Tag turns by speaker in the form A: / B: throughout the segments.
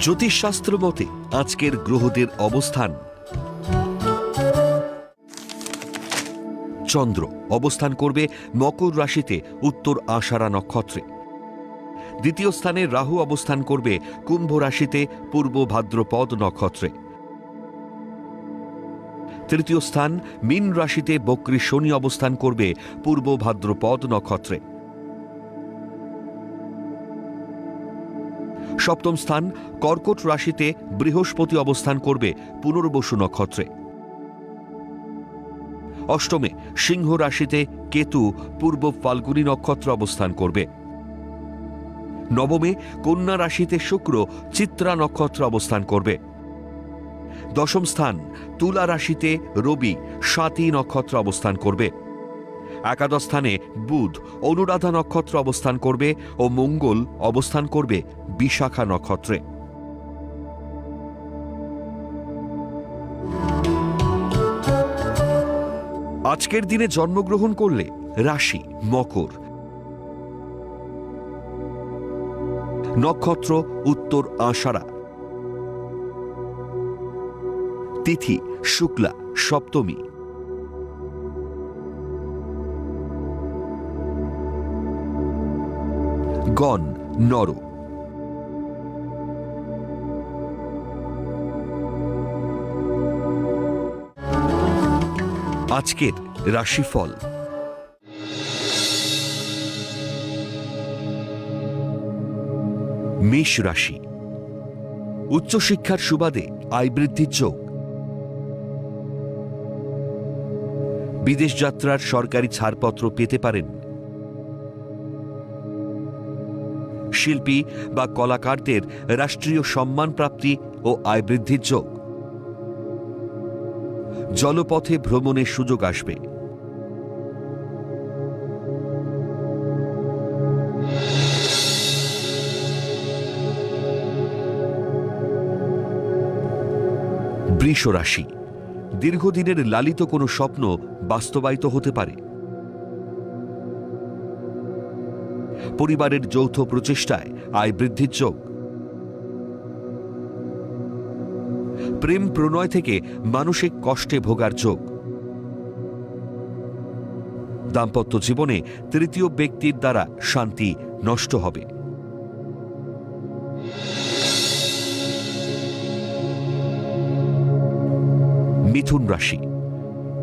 A: জ্যোতিষশাস্ত্র মতে আজকের গ্রহদের অবস্থান। চন্দ্র অবস্থান করবে মকর রাশিতে উত্তর আষাঢ়া নক্ষত্রে। দ্বিতীয় স্থানে রাহু অবস্থান করবে কুম্ভ রাশিতে পূর্ব ভাদ্রপদ নক্ষত্রে। তৃতীয় স্থান মীন রাশিতে বক্রী শনি অবস্থান করবে পূর্ব ভাদ্রপদ নক্ষত্রে। সপ্তম স্থান কর্কট রাশিতে বৃহস্পতি অবস্থান করবে পুনর্বসু নক্ষত্রে। অষ্টমে সিংহ রাশিতে কেতু পূর্ব ফাল্গুনী নক্ষত্র অবস্থান করবে। নবমে কন্যা রাশিতে শুক্র চিত্রা নক্ষত্র অবস্থান করবে। দশম স্থান তুলা রাশিতে রবি, সাতী নক্ষত্র অবস্থান করবে। একাদশ স্থানে বুধ অনুরাধা নক্ষত্র অবস্থান করবে ও মঙ্গল অবস্থান করবে বিশাখা নক্ষত্রে। আজকের দিনে জন্মগ্রহণ করলে রাশি, মকর। নক্ষত্র, উত্তর, আষাঢ়া। তিথি, শুক্লা, সপ্তমী। গণ, নর। আজকের রাশিফল। মেষ রাশি। উচ্চশিক্ষার সুবাদে আয় বৃদ্ধির চোখ বিদেশ যাত্রার সরকারি ছাড়পত্র পেতে পারেন শিল্পী বা কলাকারদের রাষ্ট্রীয় সম্মান প্রাপ্তি ও আয় বৃদ্ধির যোগ। জলপথে ভ্রমণের সুযোগ আসবে। বৃষ রাশি দীর্ঘদিনের লালিত কোনো স্বপ্ন বাস্তবায়িত হতে পারে। পরিবারের যৌথ প্রচেষ্টায় আয় বৃদ্ধির যোগ। প্রেম প্রণয় থেকে মানসিক কষ্টে ভোগার যোগ। দাম্পত্য জীবনে তৃতীয় ব্যক্তির দ্বারা শান্তি নষ্ট হবে। মিথুন রাশি।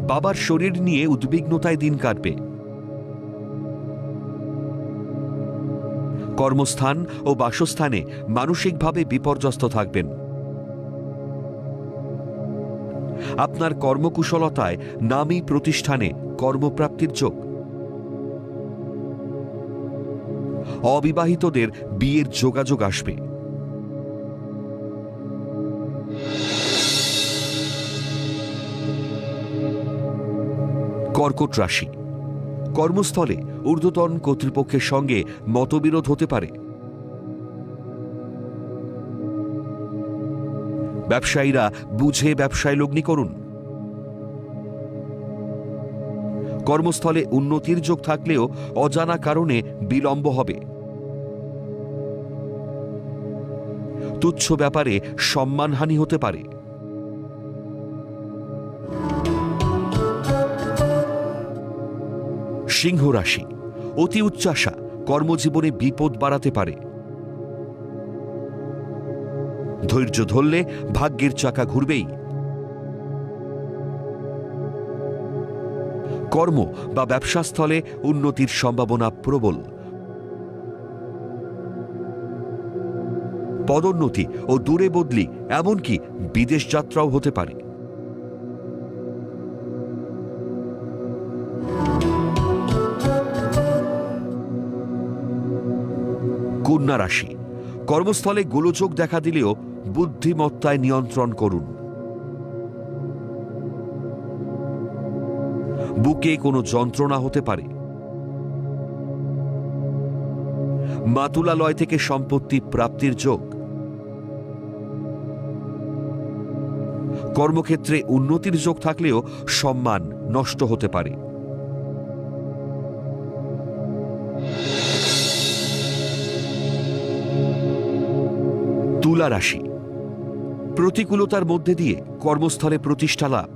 A: বাবার শরীর নিয়ে উদ্বিগ্নতায় দিন কাটবে। কর্মস্থান ও বাসস্থানে মানসিকভাবে বিপর্যস্ত থাকবেন। আপনার কর্মকুশলতায় নামী প্রতিষ্ঠানে কর্মপ্রাপ্তির যোগ। অবিবাহিতদের বিয়ের যোগাযোগ আসবে। কর্কট রাশি। কর্মস্থলে ঊর্ধ্বতন কর্তৃপক্ষের সঙ্গে মতবিরোধ হতে পারে। ব্যবসায়ীরা বুঝে ব্যবসায় লগ্নি করুন। কর্মস্থলে উন্নতির যোগ থাকলেও অজানা কারণে বিলম্ব হবে। তুচ্ছ ব্যাপারে সম্মানহানি হতে পারে। সিংহ রাশি। অতি উচ্চাসা কর্মজীবনে বিপদ বাড়াতে পারে। ধৈর্য ধরলে ভাগ্যের চাকা ঘুরবেই। কর্ম বা ব্যবসাস্থলে উন্নতির সম্ভাবনা প্রবল। পদোন্নতি ও দূরে বদলি এমনকি বিদেশ যাত্রাও হতে পারে। কন্যা রাশি। কর্মস্থলে গোলযোগ দেখা দিলেও বুদ্ধিমত্তায় নিয়ন্ত্রণ করুন। বুকে কোনো যন্ত্রণা হতে পারে। মাতুলালয় থেকে সম্পত্তি প্রাপ্তির যোগ। কর্মক্ষেত্রে উন্নতির যোগ থাকলেও সম্মান নষ্ট হতে পারে। তুলা রাশি। প্রতিকূলতার মধ্যে দিয়ে কর্মস্থলে প্রতিষ্ঠা লাভ।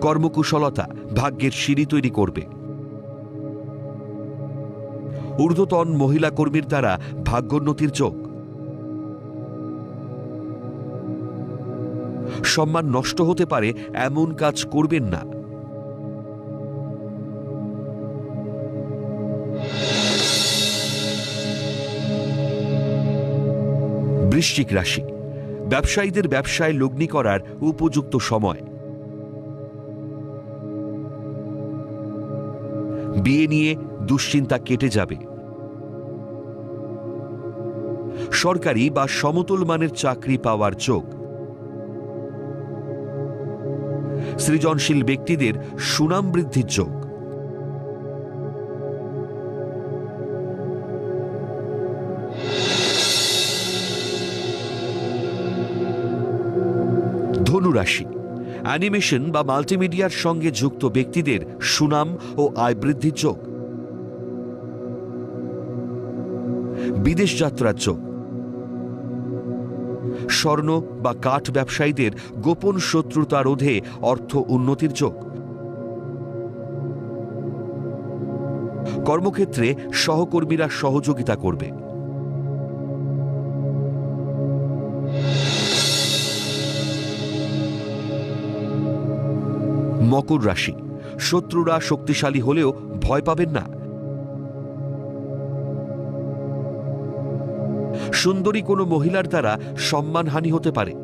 A: কর্মকুশলতা ভাগ্যের সিঁড়ি তৈরি করবে। ঊর্ধ্বতন মহিলা কর্মীর দ্বারা ভাগ্যোন্নতির চোখ সম্মান নষ্ট হতে পারে, এমন কাজ করবেন না। বৃশ্চিক রাশি। ব্যবসায়ীদের ব্যবসায় লগ্নি করার উপযুক্ত সময়। বিয়ে নিয়ে দুশ্চিন্তা কেটে যাবে। সরকারি বা সমতল মানের চাকরি পাওয়ার চোখ। সৃজনশীল ব্যক্তিদের সুনাম বৃদ্ধির যোগ অ্যানিমেশন বা মাল্টিমিডিয়ার সঙ্গে যুক্ত ব্যক্তিদের সুনাম ও আয় বৃদ্ধির যোগ। বিদেশ যাত্রার যোগ। স্বর্ণ বা কাঠ ব্যবসায়ীদের গোপন শত্রুতা রোধে অর্থ উন্নতির যোগ। কর্মক্ষেত্রে সহকর্মীরা সহযোগিতা করবে। মকর রাশি। শত্রুরা শক্তিশালী হলেও ভয় পাবেন না। সুন্দরী কোনো মহিলার দ্বারা সম্মানহানি হতে পারে।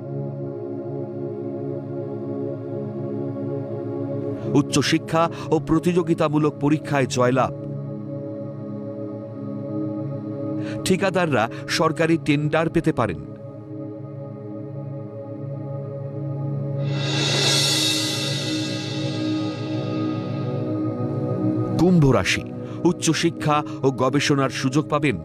A: উচ্চশিক্ষা ও প্রতিযোগিতামূলক পরীক্ষায় জয়লাভ। ঠিকাদাররা সরকারি টেন্ডার পেতে পারেন। কুম্ভ রাশি। উচ্চশিক্ষা ও গবেষণার সুযোগ পাবেন।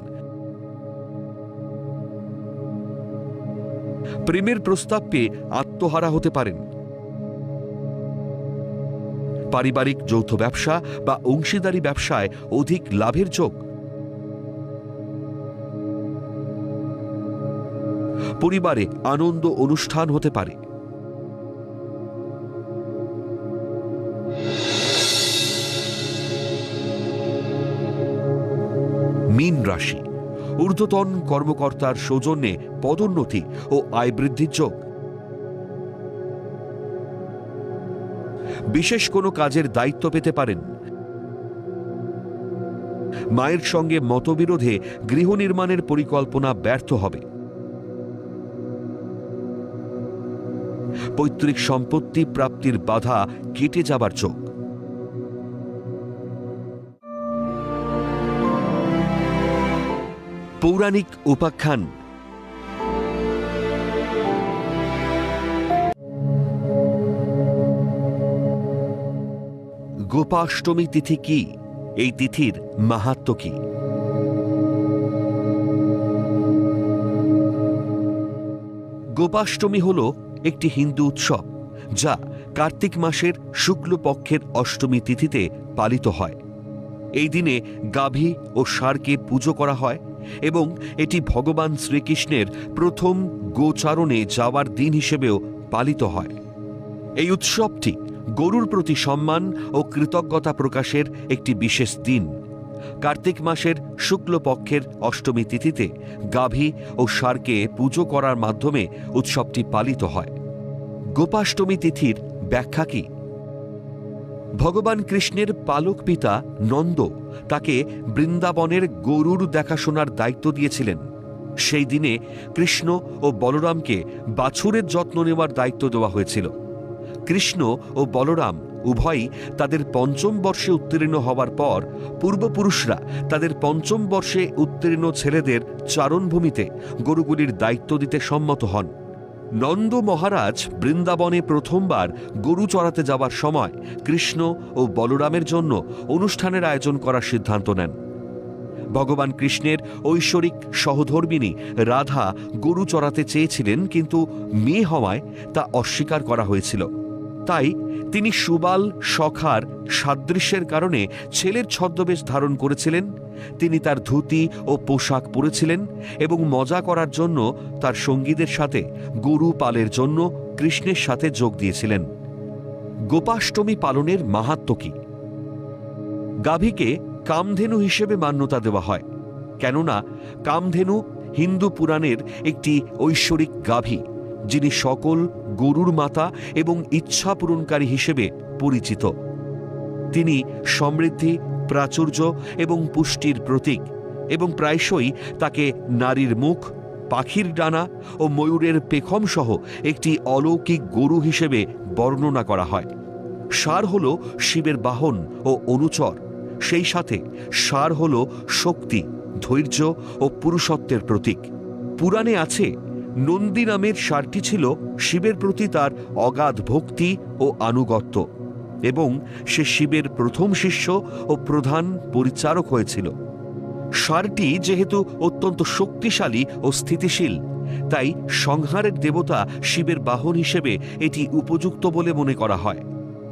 A: প্রেমের প্রস্তাব পেয়ে আত্মহারা হতে পারেন। পারিবারিক যৌথ ব্যবসা বা অংশীদারি ব্যবসায় অধিক লাভের যোগ। পরিবারে আনন্দ অনুষ্ঠান হতে পারে। মীন রাশি। ঊর্ধ্বতন কর্মকর্তার সৌজন্যে পদোন্নতি ও আয় বৃদ্ধির যোগ। বিশেষ কোনো কাজের দায়িত্ব পেতে পারেন। মায়ের সঙ্গে মতবিরোধে গৃহ নির্মাণের পরিকল্পনা ব্যর্থ হবে। পৈতৃক সম্পত্তি প্রাপ্তির বাধা কেটে যাবার যোগ। পৌরাণিক উপাখ্যান। গোপাষ্টমী তিথি কি? এই তিথির মাহাত্ম কি? গোপাষ্টমী হল একটি হিন্দু উৎসব, যা কার্তিক মাসের শুক্লপক্ষের অষ্টমী তিথিতে পালিত হয়। এই দিনে গাভী ও ষাঁড়কে পুজো করা হয় এবং এটি ভগবান শ্রীকৃষ্ণের প্রথম গোচারণে যাওয়ার দিন হিসেবেও পালিত হয়। এই উৎসবটি গরুর প্রতি সম্মান ও কৃতজ্ঞতা প্রকাশের একটি বিশেষ দিন। কার্তিক মাসের শুক্লপক্ষের অষ্টমী তিথিতে গাভী ও ষাঁড়কে পুজো করার মাধ্যমে উৎসবটি পালিত হয়। গোপাষ্টমী তিথির ব্যাখ্যা কি? ভগবান কৃষ্ণের পালক পিতা নন্দ তাকে বৃন্দাবনের গরুর দেখাশোনার দায়িত্ব দিয়েছিলেন। সেই দিনে কৃষ্ণ ও বলরামকে বাছুরের যত্ন নেওয়ার দায়িত্ব দেওয়া হয়েছিল। কৃষ্ণ ও বলরাম উভয়ই তাদের পঞ্চম বর্ষে উত্তীর্ণ হওয়ার পর পূর্বপুরুষরা তাদের পঞ্চম বর্ষে উত্তীর্ণ ছেলেদের চারণভূমিতে গরুগুলির দায়িত্ব দিতে সম্মত হন। নন্দ মহারাজ বৃন্দাবনে প্রথমবার গরু চড়াতে যাবার সময় কৃষ্ণ ও বলরামের জন্য অনুষ্ঠানের আয়োজন করার সিদ্ধান্ত নেন। ভগবান কৃষ্ণের ঐশ্বরিক সহধর্মিনী রাধা গরু চড়াতে চেয়েছিলেন, কিন্তু মেয়ে হওয়ায় তা অস্বীকার করা হয়েছিল। তাই তিনি সুবাল, সখার সাদৃশ্যের কারণে ছেলের ছদ্মবেশ ধারণ করেছিলেন। তিনি তার ধুতি ও পোশাক পরেছিলেন এবং মজা করার জন্য তার সঙ্গীদের সাথে, গরু পালের জন্য কৃষ্ণের সাথে যোগ দিয়েছিলেন। গোপাষ্টমী পালনের মাহাত্ম কি? গাভীকে কামধেনু হিসেবে মান্যতা দেওয়া হয়, কেননা কামধেনু হিন্দু পুরাণের একটি ঐশ্বরিক গাভী, যিনি সকল গরুর মাতা এবং ইচ্ছা পূরণকারী হিসেবে পরিচিত। তিনি সমৃদ্ধি, প্রাচুর্য এবং পুষ্টির প্রতীক এবং প্রায়শই তাকে নারীর মুখ, পাখির ডানা ও ময়ূরের পেখম সহ একটি অলৌকিক গরু হিসেবে বর্ণনা করা হয়। সার হল শিবের বাহন ও অনুচর, সেই সাথে সার হল শক্তি, ধৈর্য ও পুরুষত্বের প্রতীক। পুরাণে আছে নন্দী নামের সারটি ছিল শিবের প্রতি তার অগাধ ভক্তি ও আনুগত্য, এবং সে শিবের প্রথম শিষ্য ও প্রধান পরিচারক হয়েছিল। সারটি যেহেতু অত্যন্ত শক্তিশালী ও স্থিতিশীল, তাই সংহারের দেবতা শিবের বাহন হিসেবে এটি উপযুক্ত বলে মনে করা হয়।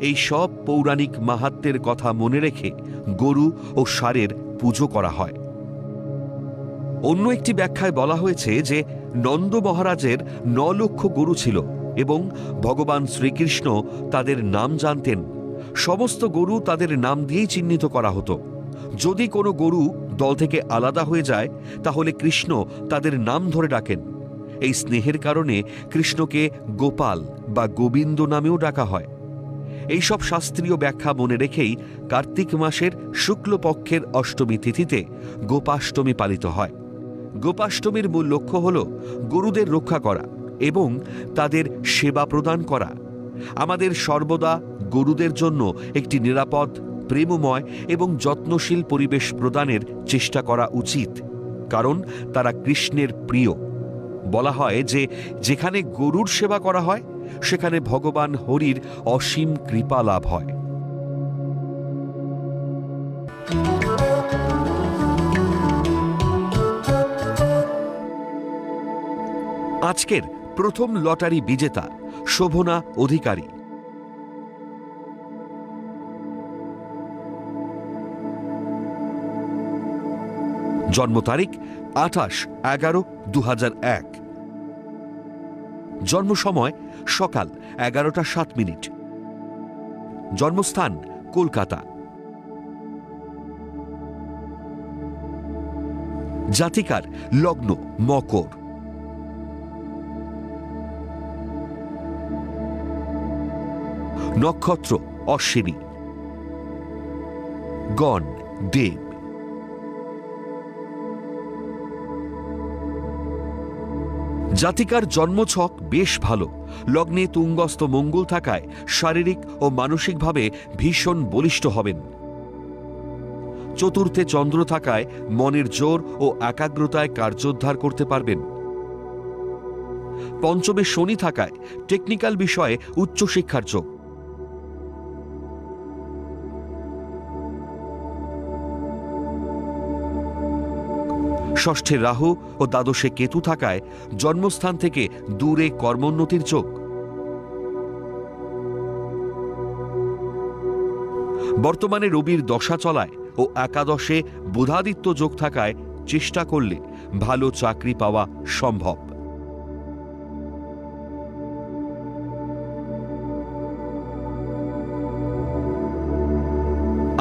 A: এই সব পৌরাণিক মাহাত্মের কথা মনে রেখে গরু ও সারের পুজো করা হয়। অন্য একটি ব্যাখ্যায় বলা হয়েছে যে নন্দ মহারাজের ন লক্ষ গরু ছিল এবং ভগবান শ্রীকৃষ্ণ তাদের নাম জানতেন। সমস্ত গরু তাদের নাম দিয়েই চিহ্নিত করা হতো। যদি কোনো গরু দল থেকে আলাদা হয়ে যায়, তাহলে কৃষ্ণ তাদের নাম ধরে ডাকেন। এই স্নেহের কারণে কৃষ্ণকে গোপাল বা গোবিন্দ নামেও ডাকা হয়। এইসব শাস্ত্রীয় ব্যাখ্যা মনে রেখেই কার্তিক মাসের শুক্লপক্ষের অষ্টমী তিথিতে গোপাষ্টমী পালিত হয়। গোপাষ্টমীর মূল লক্ষ্য হল গরুদের রক্ষা করা এবং তাদের সেবা প্রদান করা। আমাদের সর্বদা গরুদের জন্য একটি নিরাপদ, প্রেমময় এবং যত্নশীল পরিবেশ প্রদানের চেষ্টা করা উচিত, কারণ তারা কৃষ্ণের প্রিয়। বলা হয় যে, যেখানে গরুর সেবা করা হয়, সেখানে ভগবান হরির অসীম কৃপা লাভ হয়। আজকের প্রথম লটারি বিজেতা শোভনা অধিকারী। জন্ম তারিখ আঠাশ এগারো দু এক। জন্ম সময় সকাল এগারোটা সাত মিনিট। জন্মস্থান কলকাতা। জাতিকার লগ্ন মকর। নক্ষত্র, অশ্বিনী। গণ, দেব। জাতিকার জন্মছক বেশ ভালো। লগ্নে তুঙ্গস্থ মঙ্গল থাকায় শারীরিক ও মানসিকভাবে ভীষণ বলিষ্ঠ হবেন। চতুর্থে চন্দ্র থাকায় মনের জোর ও একাগ্রতায় কার্যোদ্ধার করতে পারবেন। পঞ্চমে শনি থাকায় টেকনিক্যাল বিষয়ে উচ্চশিক্ষার যোগ। ষষ্ঠে রাহু ও দ্বাদশে কেতু থাকায় জন্মস্থান থেকে দূরে কর্মোন্নতির চোখ। বর্তমানে রবির দশা চলায় ও একাদশে বুধাদিত্য যোগ থাকায় চেষ্টা করলে ভালো চাকরি পাওয়া সম্ভব।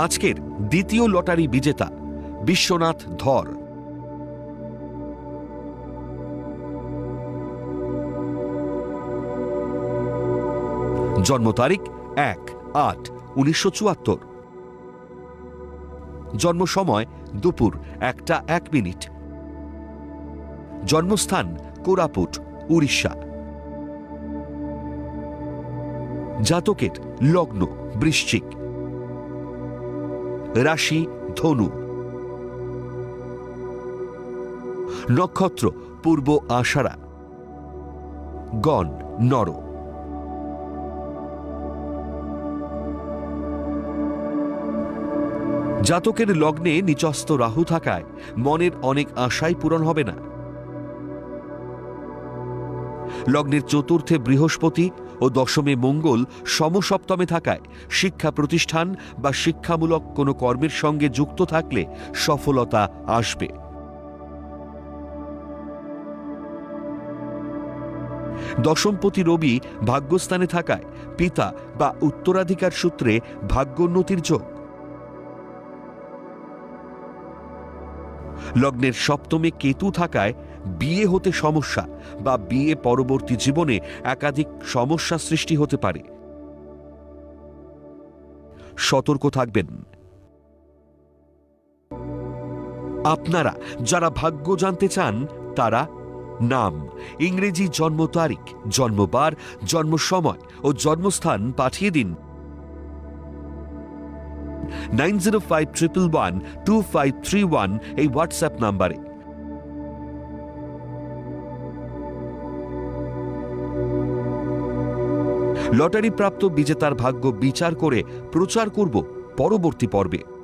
A: আজকের দ্বিতীয় লটারি বিজেতা বিশ্বনাথ ধর। জন্ম তারিখ এক আট উনিশশো চুয়াত্তর। জন্ম সময় দুপুর একটা এক মিনিট। জন্মস্থান কোরাপুট, উড়িষ্যা। জাতকের লগ্ন বৃশ্চিক। রাশি ধনু। নক্ষত্র পূর্ব আষাঢ়া। গণ নর। জাতকের লগ্নে নিচস্ত রাহু থাকায় মনের অনেক আশাই পূরণ হবে না। লগ্নের চতুর্থে বৃহস্পতি ও দশমে মঙ্গল সমসপ্তমে থাকায় শিক্ষা প্রতিষ্ঠান বা শিক্ষামূলক কোনো কর্মের সঙ্গে যুক্ত থাকলে সফলতা আসবে। দশমপতি রবি ভাগ্যস্থানে থাকায় পিতা বা উত্তরাধিকার সূত্রে ভাগ্যোন্নতির যোগ। লগ্নের সপ্তমে কেতু থাকায় বিয়ে হতে সমস্যা বা বিয়ে পরবর্তী জীবনে একাধিক সমস্যা সৃষ্টি হতে পারে। সতর্ক থাকবেন। আপনারা যারা ভাগ্য জানতে চান, তারা নাম, ইংরেজি জন্ম তারিখ জন্মবার জন্ম সময় ও জন্মস্থান পাঠিয়ে দিন। নাইন এই হোয়াটসঅ্যাপ নাম্বারে। লটারি প্রাপ্ত বিজেতার ভাগ্য বিচার করে প্রচার করব পরবর্তী পর্বে।